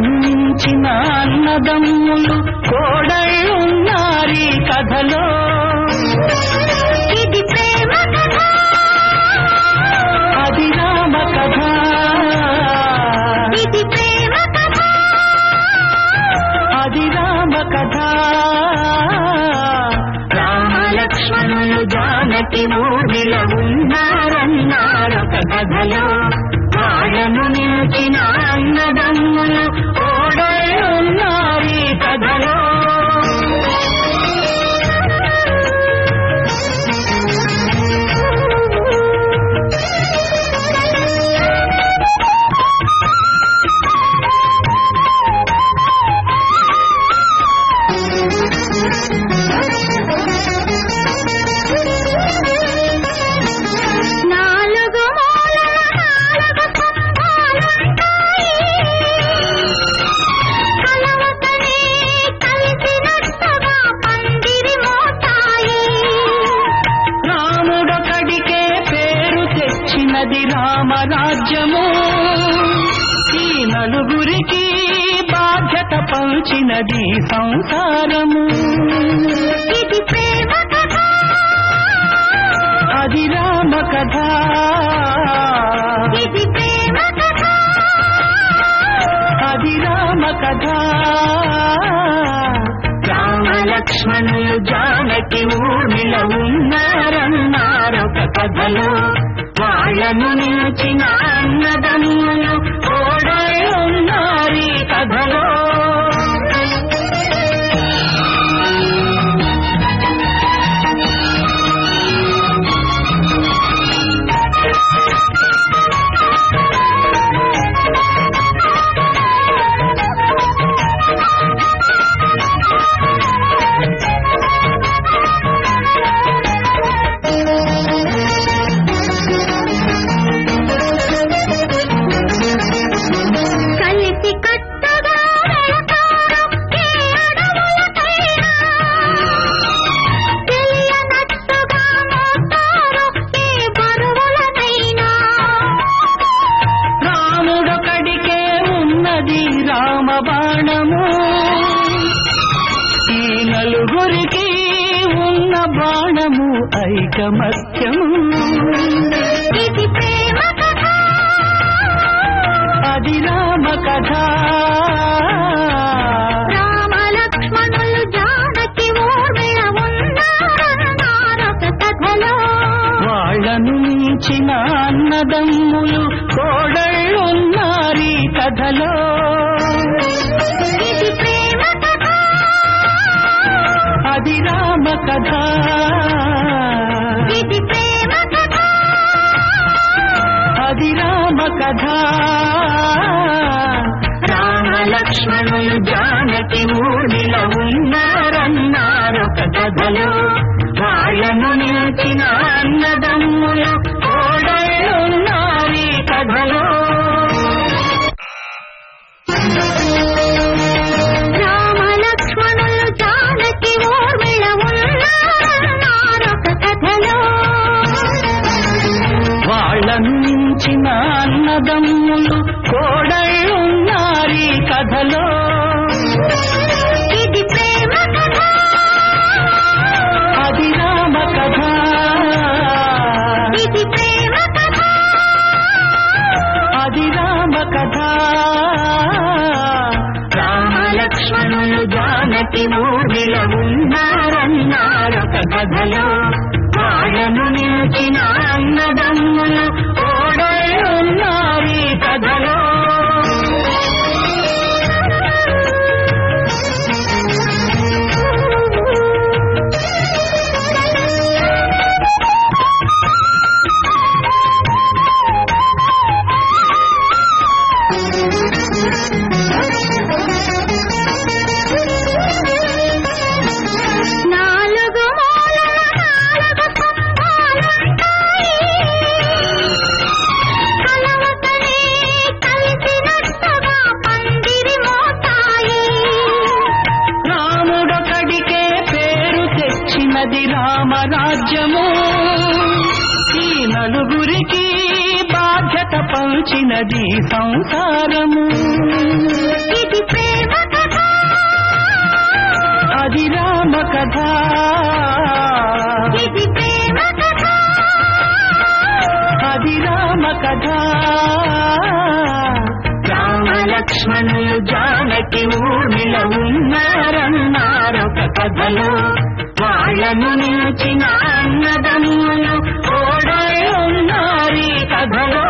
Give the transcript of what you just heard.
మించిన అన్నదమ్ములు కోడళ్ళున్నారీ కథలో. ఇది ప్రేమ కథ. అది రామ కథ. ఇది జానకి ఊరిల ఉన్నారన్నారొక కథలో. నలుగురికి బాధ్యత పంచినది సంసారము. ఇది ప్రేమ కథ. అది రామ కథ. ఇది ప్రేమ కథ. అది రామ కథ. రామ లక్ష్మణులు జానకి ఊరిల ఉన్నారన్నారొక కథలో. వాళ్ళను నిలిచిన అన్నదమ్ములు ఐకమత్యము. ఇది ప్రేమ కథ. అది రామ కథ. వాళ్ళను మించిన అన్నదమ్ములు కోడళ్ళున్నారీ కథలో. అది రామ కథ. కథ. రామలక్ష్మణులు జానకి ఉన్నారన్నారు ఉన్నారన్నారొక కథలో వాళ్ళను నిలిచిన అన్నదమ్ములు వాళ్ళను మించిన అన్నదమ్ములు కోడళ్ళున్నారీ కథలో. ఇది ప్రేమ కథ. అది రామ కథ. ఇది ప్రేమ కథ. అది రామ కథ. రామ లక్ష్మణులు జానకి ఉన్నారన్నారొక కథలో. వాళ్ళను నిలిచిన అన్నదమ్ములు రామరాజ్యము. ఈ నలుగురికి బాధ్యత పంచినది సంసారము. ఇది ప్రేమ కథ. అది రామ కథ. ఇది ప్రేమ కథ. అది రామ కథ. రామ లక్ష్మణులు జానకి ఊర్మిళ ఉన్నారన్నారొక కథలో. వాళ్ళను నిలిచిన అన్నదమ్ములు ఓడై ఉన్నారు కథలో.